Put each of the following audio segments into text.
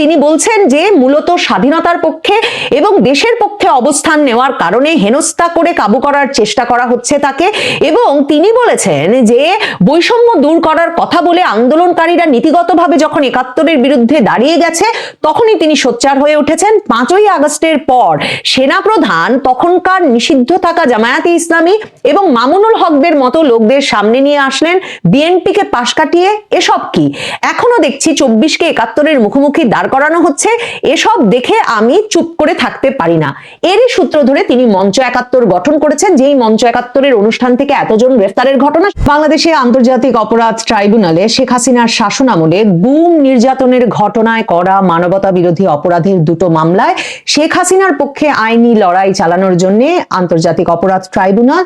তিনি বলছেন যে মূলত স্বাধীনতার পক্ষে এবং দেশের পক্ষে অবস্থান নেওয়ার কারণে হেনস্থা করে কাবু করার চেষ্টা করা হচ্ছে তাকে। এবং তিনি বলেছেন যে বৈষম্য দূর করার কথা বলে আন্দোলনকারীরা নীতিগতভাবে যখন একাত্তরের বিরুদ্ধে দাঁড়িয়ে গেছে, তখনই তিনি সোচ্চার হয়ে উঠেছেন। পাঁচই আগস্টের পর সেনাপ্রধান, তখনকার নিষিদ্ধ থাকা জামায়াতে ইসলামী এবং মামুনুল হকদের মতো লোকদের সামনে নিয়ে আসলেন। বিএনপিকে পাশ কাটিয়ে এসব কি? এখনও দেখছি চব্বিশকে একাত্তরের মুখোমুখি দাঁড় করানো হচ্ছে, এসব দেখে আমি চুপ করে থাকতে পারি না। এরই সূত্র ধরে তিনি মঞ্চ একাত্তর গঠন করেছেন, যেই মঞ্চ একাত্তরের অনুষ্ঠান থেকে এতজন গ্রেফতারের ঘটনা। বাংলাদেশে আন্তর্জাতিক অপরাধ ট্রাইব্যুনালে শেখ হাসিনার শাসন আমলে গুম নির্যাতনের ঘটনায় করা মানবতা বিরোধী অপরাধের দুটো মামলায় শেখ হাসিনার পক্ষে আইনি লড়াই চালানোর জন্য আন্তর্জাতিক অপরাধ ট্রাইব্যুনাল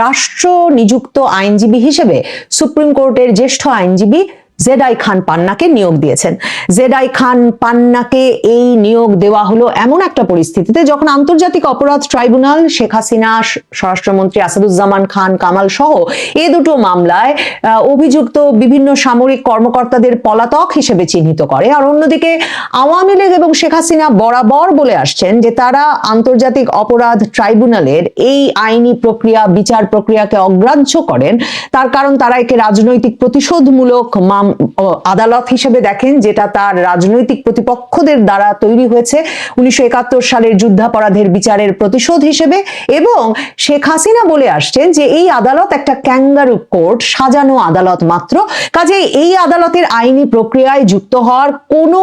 রাষ্ট্র নিযুক্ত আইনজীবী হিসেবে সুপ্রিম কোর্টের জ্যেষ্ঠ আইনজীবী জেডাই খান পান্নাকে নিয়োগ দিয়েছেন। জেডাই খান পান্নাকে এই নিয়োগ দেওয়া হলো এমন একটা পরিস্থিতিতে যখন আন্তর্জাতিক অপরাধ ট্রাইব্যুনাল, শেখ হাসিনা, স্বরাষ্ট্রমন্ত্রী আসাদুজ্জামান খান, কামাল সহ এ দুটো মামলায় অভিযুক্ত বিভিন্ন সামরিক কর্মকর্তাদের পলাতক হিসেবে চিহ্নিত করে। আর অন্যদিকে আওয়ামী লীগ এবং শেখ হাসিনা বরাবর বলে আসছেন যে তারা আন্তর্জাতিক অপরাধ ট্রাইব্যুনালের এই আইনি প্রক্রিয়া, বিচার প্রক্রিয়াকে অগ্রাহ্য করেন। তার কারণ তারা একে রাজনৈতিক প্রতিশোধমূলক মাম ও আদালত হিসেবে দেখেন যেটা তার রাজনৈতিক প্রতিপক্ষদের দ্বারা তৈরি হয়েছে উনিশশো একাত্তর সালের যুদ্ধাপরাধের বিচারের প্রতিশোধ হিসেবে এবং শেখ হাসিনা বলে আসছেন যে এই আদালত একটা ক্যাঙ্গারু কোর্ট, সাজানো আদালত মাত্র। কাজে এই আদালতের আইনি প্রক্রিয়ায় যুক্ত হওয়ার কোনো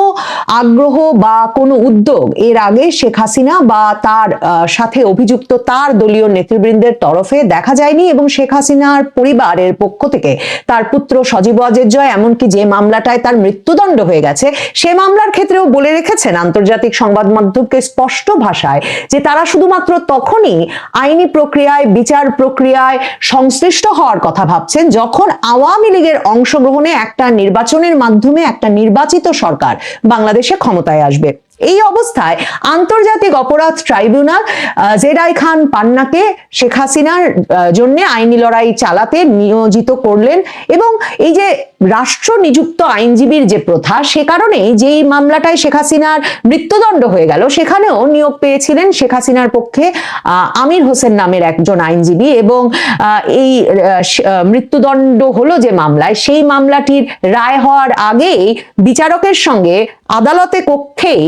আগ্রহ বা কোনো উদ্যোগ এর আগে শেখ হাসিনা বা তার সাথে অভিযুক্ত তার দলীয় নেতৃবৃন্দের তরফে দেখা যায়নি এবং শেখ হাসিনার পরিবারের পক্ষ থেকে তার পুত্র সজীব ওয়াজেদ জয় এমনকি যে মামলাটায় তার মৃত্যুদণ্ড হয়ে গেছে, সে মামলার ক্ষেত্রেও বলে রেখেছেন আন্তর্জাতিক সংবাদ মাধ্যমকে স্পষ্ট ভাষায় যে তারা শুধুমাত্র তখনই আইনি প্রক্রিয়ায়, বিচার প্রক্রিয়ায় সংশ্লিষ্ট হওয়ার কথা ভাবছেন যখন আওয়ামী লীগের অংশগ্রহণে একটা নির্বাচনের মাধ্যমে একটা নির্বাচিত সরকার বাংলাদেশে ক্ষমতায় আসবে। এই অবস্থায় আন্তর্জাতিক অপরাধ ট্রাইব্যুনাল জেডাই খান পান্নাকে শেখ হাসিনার জন্য আইনি লড়াই চালাতে নিয়োজিত করলেন এবং এই যে রাষ্ট্র নিযুক্ত আইনজীবীর যে প্রথা, সে কারণেই যেই মামলাটায় শেখ হাসিনার মৃত্যুদণ্ড হয়ে গেল, সেখানেও নিয়োগ পেয়েছিলেন শেখ হাসিনার পক্ষে আমির হোসেন নামের একজন আইনজীবী এবং এই মৃত্যুদণ্ড হলো যে মামলায়, সেই মামলাটির রায় হওয়ার আগেই বিচারকের সঙ্গে আদালতে কক্ষেই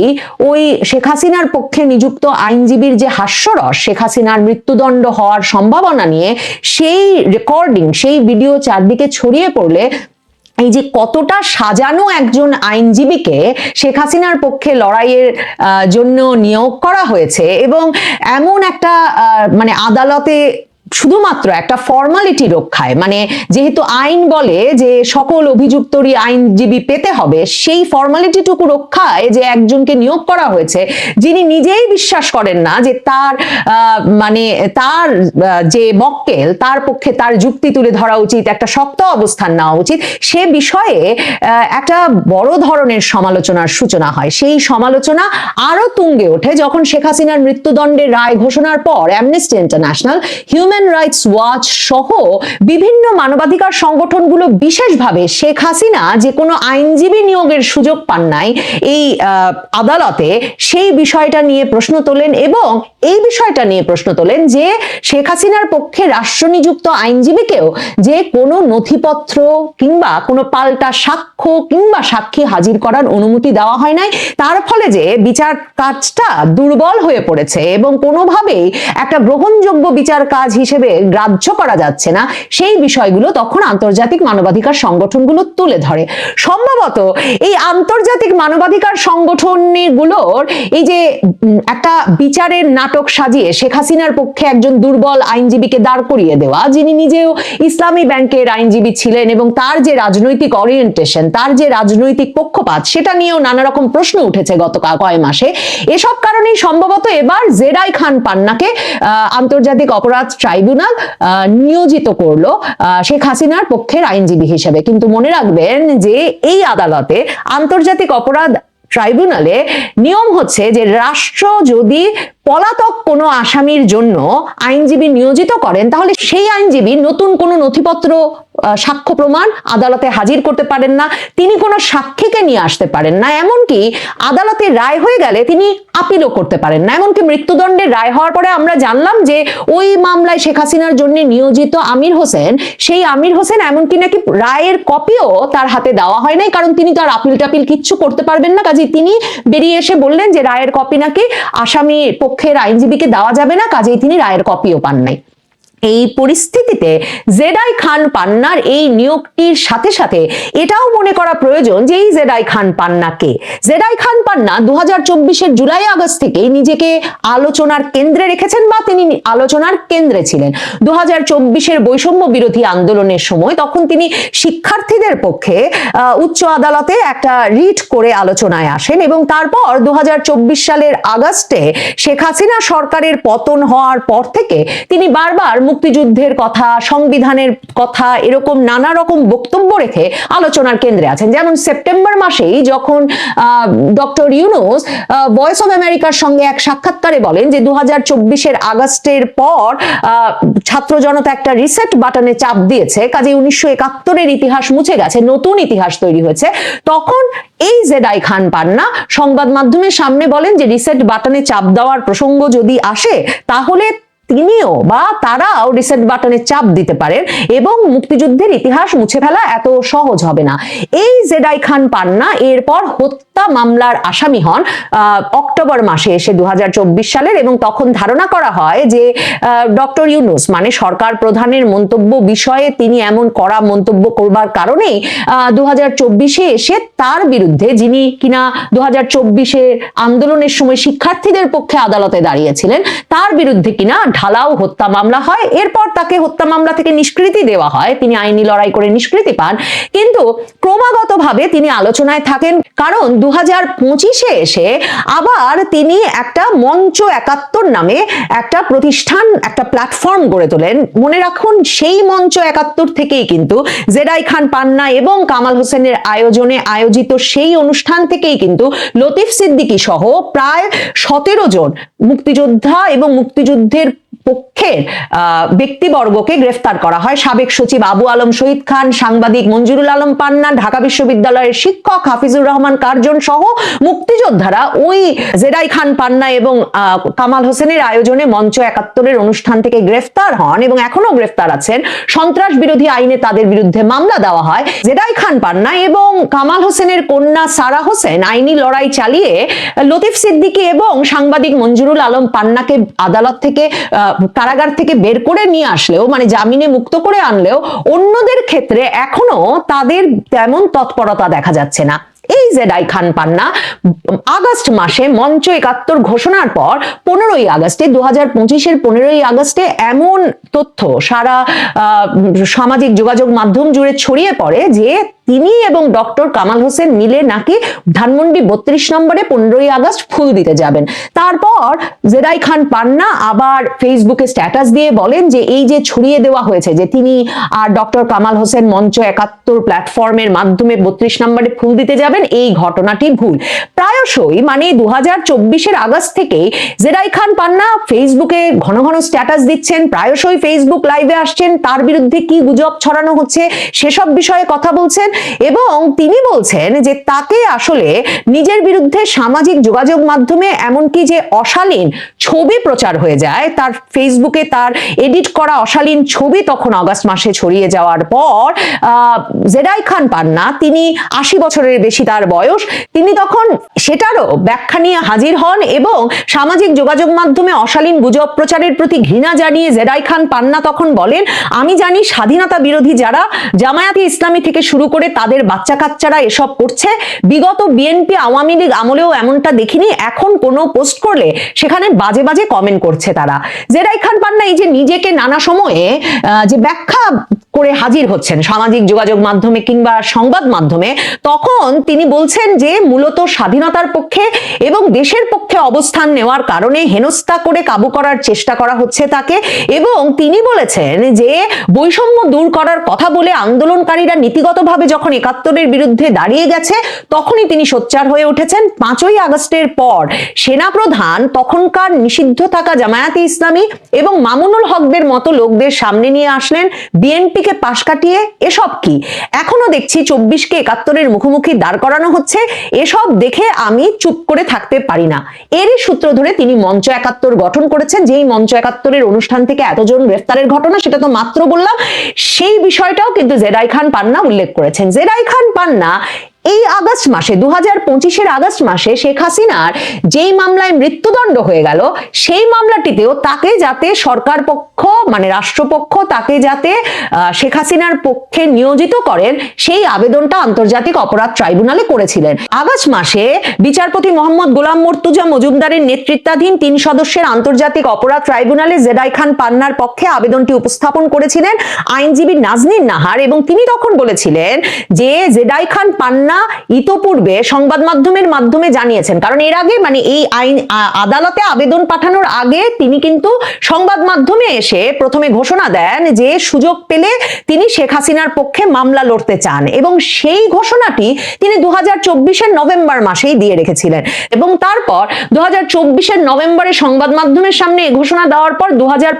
ওই শেখ হাসিনার পক্ষে নিযুক্ত আইনজীবীর যে হাস্যরস, শেখ হাসিনার মৃত্যুদণ্ড হওয়ার সম্ভাবনা নিয়ে সেই রেকর্ডিং সেই ভিডিও চারদিকে ছড়িয়ে পড়লে এই যে কতটা সাজানো একজন আইনজীবীকে শেখ হাসিনার পক্ষে লড়াইয়ের জন্য নিয়োগ করা হয়েছে এবং এমন একটা মানে আদালতে শুধুমাত্র একটা ফর্মালিটি রক্ষায় মানে যেহেতু আইন বলে যে সকল অভিযুক্তরই আইনজীবী পেতে হবে, সেই ফর্মালিটিটুকু রক্ষায় যে একজনকে নিয়োগ করা হয়েছে, যিনি নিজেই বিশ্বাস করেন না যে তার মানে তার যে মক্কেল, তার পক্ষে তার যুক্তি তুলে ধরা উচিত, একটা শক্ত অবস্থান নেওয়া উচিত, সে বিষয়ে একটা বড় ধরনের সমালোচনার সূচনা হয়। সেই সমালোচনা আরও তুঙ্গে ওঠে যখন শেখ হাসিনার মৃত্যুদণ্ডের রায় ঘোষণার পর Amnesty International Human Rights Watch সহ বিভিন্ন মানবাধিকার সংগঠনগুলো বিশেষভাবে শেখ হাসিনা যে কোনো আইনজীবী নিয়োগের সুযোগ পান নাই, এই আদালতে সেই বিষয়টা নিয়ে প্রশ্ন তোলেন এবং এই বিষয়টা নিয়ে প্রশ্ন তোলেন যে শেখ হাসিনার পক্ষে রাষ্ট্রনিযুক্ত আইনজীবীকেও যে কোনো নথিপত্র কিংবা কোনো পাল্টা সাক্ষ্য কিংবা সাক্ষী হাজির করার অনুমতি দেওয়া হয় নাই। তার ফলে যে বিচার কাজটা দুর্বল হয়ে পড়েছে এবং কোনোভাবেই একটা গ্রহণযোগ্য বিচার কাজ হিসেবে গ্রাহ্য করা যাচ্ছে না, সেই বিষয়গুলো তখন আন্তর্জাতিক মানবাধিকার সংগঠনগুলো তুলে ধরে। সম্ভবত এই আন্তর্জাতিক মানবাধিকার সংগঠনগুলোর এই যে একটা বিচারের নাটক সাজিয়ে শেখ হাসিনার পক্ষে একজন দুর্বল আইনজীবীকে দাঁড় করিয়ে দেওয়া, যিনি নিজেও ইসলামী ব্যাংকের আইনজীবী ছিলেন এবং তার যে রাজনৈতিক অরিয়েন্টেশন তার যে রাজনৈতিক পক্ষপাত, সেটা নিয়েও নানা রকম প্রশ্ন উঠেছে গত কা- কয় মাসে। এসব কারণেই সম্ভবত এবার জেরাই খান পান্নাকে আন্তর্জাতিক অপরাধ ট্রাইব্যুনাল নিয়োজিত করল শেখ হাসিনার পক্ষের আইনজীবী হিসেবে। কিন্তু মনে রাখবেন যে এই আদালতে আন্তর্জাতিক অপরাধ ট্রাইব্যুনালে নিয়ম হচ্ছে যে রাষ্ট্র যদি পলাতক কোনো আসামির জন্য আইনজীবী নিয়োজিত করেন, তাহলে সেই আইনজীবী নতুন কোনো নথিপত্র সাক্ষ্য প্রমাণ আদালতে হাজির করতে পারেন না, তিনি কোনো সাক্ষীকে নিয়ে আসতে পারেন না, এমনকি আদালতে রায় হয়ে গেলে তিনি আপিলও করতে পারেন না, এমনকি মৃত্যুদণ্ডের রায় হওয়ার পরে আমরা জানলাম যে ওই মামলায় শেখ হাসিনার জন্য নিয়োজিত আমির হোসেন, সেই আমির হোসেন এমনকি নাকি রায়ের কপিও তার হাতে দেওয়া হয় নাই, কারণ তিনি তার আপিল টাপিল কিচ্ছু করতে পারবেন না কাজে তিনি বেরিয়ে এসে বললেন যে রায়ের কপি নাকি আসামি পক্ষের আইনজীবীকে দেওয়া যাবে না কাজেই তিনি রায়ের কপিও পান নাই। এই পরিস্থিতিতে জেডাই খান পান্নার এই নিয়োগটির সাথে সাথে এটাও মনে করা প্রয়োজন যে এই জেডাই খান পান্নাকে জেডাই খান পান্না দু হাজার জুলাই আগস্ট থেকে নিজেকে আলোচনার কেন্দ্রে রেখেছেন বা তিনি আলোচনার কেন্দ্রে ছিলেন। দু হাজার বৈষম্য বিরোধী আন্দোলনের সময় তখন তিনি শিক্ষার্থীদের পক্ষে উচ্চ আদালতে একটা রিট করে আলোচনায় আসেন এবং তারপর দু হাজার চব্বিশ সালের আগস্টে শেখ হাসিনা সরকারের পতন হওয়ার পর থেকে তিনি বারবার মুক্তিযুদ্ধের কথা, সংবিধানের কথা, এরকম নানা রকম বক্তব্য রেখে আলোচনার কেন্দ্রে আছেন। যেমন সেপ্টেম্বর মাসেই যখন ডক্টর ইউনুস ভয়েস অফ আমেরিকার সঙ্গে এক সাক্ষাৎকারে বলেন যে দু হাজার চব্বিশের আগস্টের পর ছাত্র জনতা একটা রিসেট বাটনে চাপ দিয়েছে। কাজে উনিশশো একাত্তরের ইতিহাস মুছে গেছে, নতুন ইতিহাস তৈরি হয়েছে। তখন এই জেডাই খান পান্না সংবাদ মাধ্যমের সামনে বলেন যে রিসেট বাটনে চাপ দেওয়ার প্রসঙ্গ যদি আসে, তাহলে তিনিও বা তারাও রিসেট বাটনে চাপ দিতে পারেন এবং মুক্তিযুদ্ধের ইতিহাস মুছে ফেলা এত সহজ হবে না। এই জেডাই খান পান্না এরপর হত্যা মামলার আসামি হন অক্টোবর মাসে এসে দু সালের এবং তখন ধারণা করা হয় যে ডক্টর ইউনুস মানে সরকার প্রধানের মন্তব্য বিষয়ে তিনি এমন কড়া মন্তব্য করবার কারণেই দু এসে তার বিরুদ্ধে যিনি কিনা দু হাজার আন্দোলনের সময় শিক্ষার্থীদের পক্ষে আদালতে দাঁড়িয়েছিলেন, তার বিরুদ্ধে কিনা ঢালাও হত্যা মামলা হয়। এরপর তাকে হত্যা মামলা থেকে নিষ্কৃতি দেওয়া হয়। তিনি আইনি লড়াই করে নিষ্কৃতি পান। কিন্তু ক্রমাগতভাবে তিনি আলোচনায় থাকেন। কারণ দু হাজার পঁচিশে এসে আবার তিনি একটা মঞ্চ একাত্তর নামে একটা প্রতিষ্ঠান, একটা প্ল্যাটফর্ম গড়ে তোলেন। মনে রাখুন, সেই মঞ্চ একাত্তর থেকেই কিন্তু জেডাই খান পান্না এবং কামাল হোসেনের আয়োজনে আয়োজিত সেই অনুষ্ঠান থেকেই কিন্তু লতিফ সিদ্দিকী সহ প্রায় সতেরো জন মুক্তিযোদ্ধা এবং মুক্তিযুদ্ধের পক্ষের ব্যক্তিবর্গকে গ্রেফতার করা হয়। সাবেক সচিব আবু আলম শহীদ খান, সাংবাদিক মঞ্জুরুল আলম পান্না, ঢাকা বিশ্ববিদ্যালয়ের শিক্ষক হাফিজুর রহমান কার্জন সহ মুক্তিযোদ্ধারা ওই জেডাই খান পান্না এবং কামাল হোসেনের আয়োজনে মঞ্চ একাত্তরের অনুষ্ঠান থেকে গ্রেফতার হন এবং এখনও গ্রেফতার আছেন। সন্ত্রাস বিরোধী আইনে তাদের বিরুদ্ধে মামলা দেওয়া হয় জেডাই খান পান্না এবং কামাল হোসেনের কন্যা সারা হোসেন আইনি লড়াই চালিয়ে, লতিফ সিদ্দিকী এবং সাংবাদিক মঞ্জুরুল আলম পান্নাকে আদালত থেকে কারাগার থেকে বের করে নিয়ে আসলেও মানে জামিনে মুক্ত করে আনলেও, অন্যদের ক্ষেত্রে এখনও তাদের তেমন তৎপরতা দেখা যাচ্ছে না। এই জেডাই খান পান্না, আগস্ট মাসে মঞ্চ একাত্তর ঘোষণার পর পনেরোই আগস্টে দু হাজার পঁচিশের পনেরোই আগস্টে এমন তথ্য সারা সামাজিক যোগাযোগ মাধ্যম জুড়ে ছড়িয়ে পড়ে যে তিনি এবং ডক্টর কামাল হোসেন মিলে নাকি ধানমন্ডি বত্রিশ নম্বরে পনেরোই আগস্ট ফুল দিতে যাবেন। তারপর জেরাই খান পান্না আবার ফেসবুকে স্ট্যাটাস দিয়ে বলেন যে এই যে ছড়িয়ে দেওয়া হয়েছে যে তিনি আর ডক্টর কামাল হোসেন মঞ্চ একাত্তর প্ল্যাটফর্মের মাধ্যমে বত্রিশ নম্বরে ফুল দিতে যাবেন, এই ঘটনাটি ভুল। প্রায়শই মানে দু হাজার চব্বিশের আগস্ট থেকেই জেরাই খান পান্না ফেসবুকে ঘন ঘন স্ট্যাটাস দিচ্ছেন, প্রায়শই ফেসবুক লাইভে আসছেন, তার বিরুদ্ধে কি গুজব ছড়ানো হচ্ছে, সেসব বিষয়ে কথা বলছেন এবং তিনি বলছেন যে তাকে আসলে নিজের বিরুদ্ধে সামাজিক যোগাযোগ মাধ্যমে এমনকি যে অশালীন ছবি প্রচার হয়ে যায়, তার ফেসবুকে তার এডিট করা অশালীন ছবি তখন আগস্ট মাসে ছড়িয়ে যাওয়ার পর জেডাই খান পান্না, তিনি আশি বছরের বেশি তার বয়স, তিনি তখন সেটারও ব্যাখ্যা নিয়ে হাজির হন এবং সামাজিক যোগাযোগ মাধ্যমে অশালীন গুজব প্রচারের প্রতি ঘৃণা জানিয়ে জেডাই খান পান্না তখন বলেন, আমি জানি স্বাধীনতা বিরোধী যারা জামায়াতে ইসলামী থেকে শুরু করে তাদের বাচ্চা কাচ্চারা এসব করছে। বিগত বিএনপি আওয়ামী লীগ আমলেও এমনটা দেখিনি। এখন কোনো পোস্ট করলে সেখানে বাজে বাজে কমেন্ট করছে তারা। জেরাই খান পান্না এই যে নিজেকে নানা সময়ে যে ব্যাখ্যা করে হাজির হচ্ছেন সামাজিক যোগাযোগ মাধ্যমে কিংবা সংবাদ মাধ্যমে, তখন তিনি বলছেন যে মূলত স্বাধীনতার পক্ষে এবং দেশের পক্ষে অবস্থান নেওয়ার কারণে হেনস্থা করে কাবু করার চেষ্টা করা হচ্ছে তাকে এবং তিনি বলেছেন যে বৈষম্য দূর করার কথা বলে আন্দোলনকারীরা নীতিগতভাবে যখন একাত্তরের বিরুদ্ধে দাঁড়িয়ে গেছে, তখনই তিনি সোচ্চার হয়ে উঠেছেন। পাঁচই আগস্টের পর সেনাপ্রধান, তখনকার নিষিদ্ধ থাকা জামায়াতে ইসলামী এবং মামুনুল হকদের মতো লোকদের সামনে নিয়ে আসলেন। বিএনপিকে পাশ কাটিয়ে এসব কি? এখনও দেখছি চব্বিশকে একাত্তরের মুখোমুখি দাঁড় করানো হচ্ছে। এসব দেখে আমি চুপ করে থাকতে পারি না। এরই সূত্র ধরে তিনি মঞ্চ একাত্তর গঠন করেছেন। যেই মঞ্চ একাত্তরের অনুষ্ঠান থেকে এতজন গ্রেফতারের ঘটনা, সেটা তো মাত্র বললাম। সেই বিষয়টাও কিন্তু জেরাই খান পান্না উল্লেখ করেছেন। জেরাই খান পান্না এই আগস্ট মাসে দু হাজার পঁচিশের আগস্ট মাসে শেখ হাসিনার যেই মামলায় মৃত্যুদণ্ড হয়ে গেল, সেই মামলাটিতেও তাকে যাতে সরকার পক্ষ মানে রাষ্ট্রপক্ষ তাকে যাতে শেখ হাসিনার পক্ষে নিয়োজিত করেন, সেই আবেদনটা আন্তর্জাতিক অপরাধ ট্রাইব্যুনালে করেছিলেন। আগস্ট মাসে বিচারপতি মোহাম্মদ গোলাম মর্তুজা মজুমদারের নেতৃত্বাধীন তিন সদস্যের আন্তর্জাতিক অপরাধ ট্রাইব্যুনালে জেদাই খান পান্নার পক্ষে আবেদনটি উপস্থাপন করেছিলেন আইনজীবী নাজনীন নাহার এবং তিনি তখন বলেছিলেন যে জেদাই খান পান্না ইতোপূর্বে সংবাদ মাধ্যমের মাধ্যমে জানিয়েছেন। কারণ এর আগে মানে এই আইন আদালতে আবেদন পাঠানোর আগে তিনি কিন্তু সংবাদ মাধ্যমে এসে প্রথমে ঘোষণা দেন যে সুযোগ পেলে তিনি শেখ হাসিনার পক্ষে মামলা লড়তে চান এবং সেই ঘোষণাটি তিনি দু হাজার নভেম্বর মাসেই দিয়ে রেখেছিলেন। এবং তারপর দু হাজার নভেম্বরে সংবাদ মাধ্যমের সামনে এই ঘোষণা দেওয়ার পর দু হাজার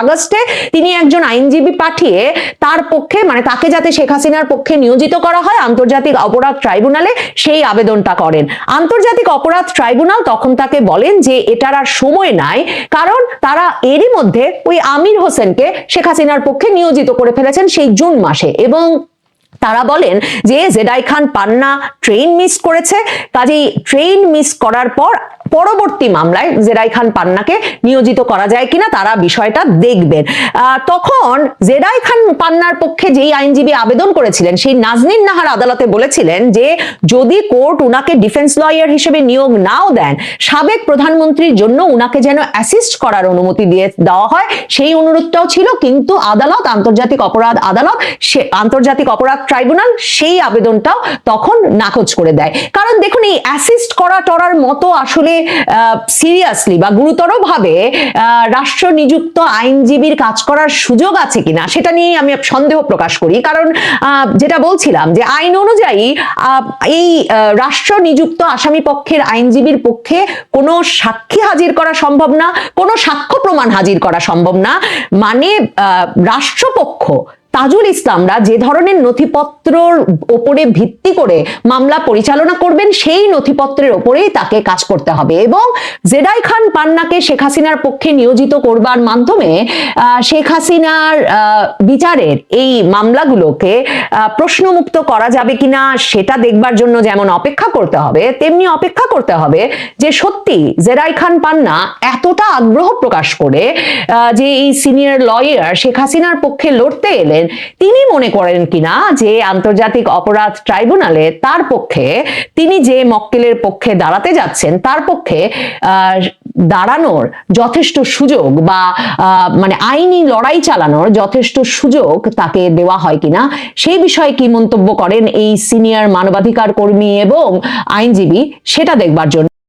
আগস্টে তিনি একজন আইনজীবী পাঠিয়ে তার পক্ষে মানে তাকে যাতে শেখ হাসিনার পক্ষে নিয়োজিত করা হয়, আন্তর্জাতিক অপরাধ ট্রাইব্যুনালে সেই আবেদনটা করেন। আন্তর্জাতিক অপরাধ ট্রাইব্যুনাল তখন তাকে বলেন যে এটার আর সময় নাই, কারণ তারা এরই মধ্যে ওই আমির হোসেনকে শেখ হাসিনার পক্ষে নিয়োজিত করে ফেলেছেন সেই জুন মাসে এবং তারা বলেন যে জেদাই খান পান্না ট্রেন মিস করেছে। কাজেই ট্রেন মিস করার পর পরবর্তী মামলায় জেরাই খান পান্নাকে নিয়োজিত করা যায় কিনা তারা বিষয়টা দেখবেন। তখন জেরাই খান পান্নার পক্ষে যেই আইনজীবী আবেদন করেছিলেন, সেই নাজনীন নাহার আদালতে বলেছিলেন যে যদি কোর্ট উনাকে ডিফেন্স লয়ার হিসেবে নিয়োগ নাও দেন, সাবেক প্রধানমন্ত্রীর জন্য উনাকে যেন অ্যাসিস্ট করার অনুমতি দিয়ে দেওয়া হয়, সেই অনুরোধটাও ছিল। কিন্তু আদালত, আন্তর্জাতিক অপরাধ আদালত সে, আন্তর্জাতিক অপরাধ ট্রাইব্যুনাল সেই আবেদনটাও তখন নাকচ করে দেয়। কারণ দেখুন, এই অ্যাসিস্ট করা টরার মতো আসলে সিরিয়াসলি বা গুরুতরভাবে রাষ্ট্র নিযুক্ত আইনজীবীর কাজ করার সুযোগ আছে কিনা, সেটা নিয়ে আমি সন্দেহ প্রকাশ করি। কারণ যেটা বলছিলাম যে আইন অনুযায়ী এই রাষ্ট্র নিযুক্ত আসামি পক্ষের আইনজীবীর পক্ষে কোনো সাক্ষী হাজির করা সম্ভব না, কোনো সাক্ষ্য প্রমাণ হাজির করা সম্ভব না। মানে রাষ্ট্রপক্ষ তাজুল ইসলামরা যে ধরনের নথিপত্রর ওপরে ভিত্তি করে মামলা পরিচালনা করবেন, সেই নথিপত্রের ওপরেই তাকে কাজ করতে হবে। এবং জেদাই খান পান্নাকে শেখ হাসিনার পক্ষে নিয়োজিত করবার মাধ্যমে শেখ হাসিনার বিচারের এই মামলাগুলোকে প্রশ্নমুক্ত করা যাবে কিনা সেটা দেখবার জন্য যেমন অপেক্ষা করতে হবে, তেমনি অপেক্ষা করতে হবে যে সত্যি জেরাই খান পান্না এতটা আগ্রহ প্রকাশ করে যে এই সিনিয়র লয়ার শেখ হাসিনার পক্ষে লড়তে এলেন তিনি মনে করেন কিনা যে আন্তর্জাতিক অপরাধ ট্রাইব্যুনালে তার পক্ষে তিনি যে মক্কেলের পক্ষে দাঁড়াতে যাচ্ছেন, তার পক্ষে দাঁড়ানোর যথেষ্ট সুযোগ বা মানে আইনি লড়াই চালানোর যথেষ্ট সুযোগ তাকে দেওয়া হয় কিনা সেই বিষয়ে কি মন্তব্য করেন এই সিনিয়র মানবাধিকার কর্মী এবং আইনজীবী, সেটা দেখবার জন্য।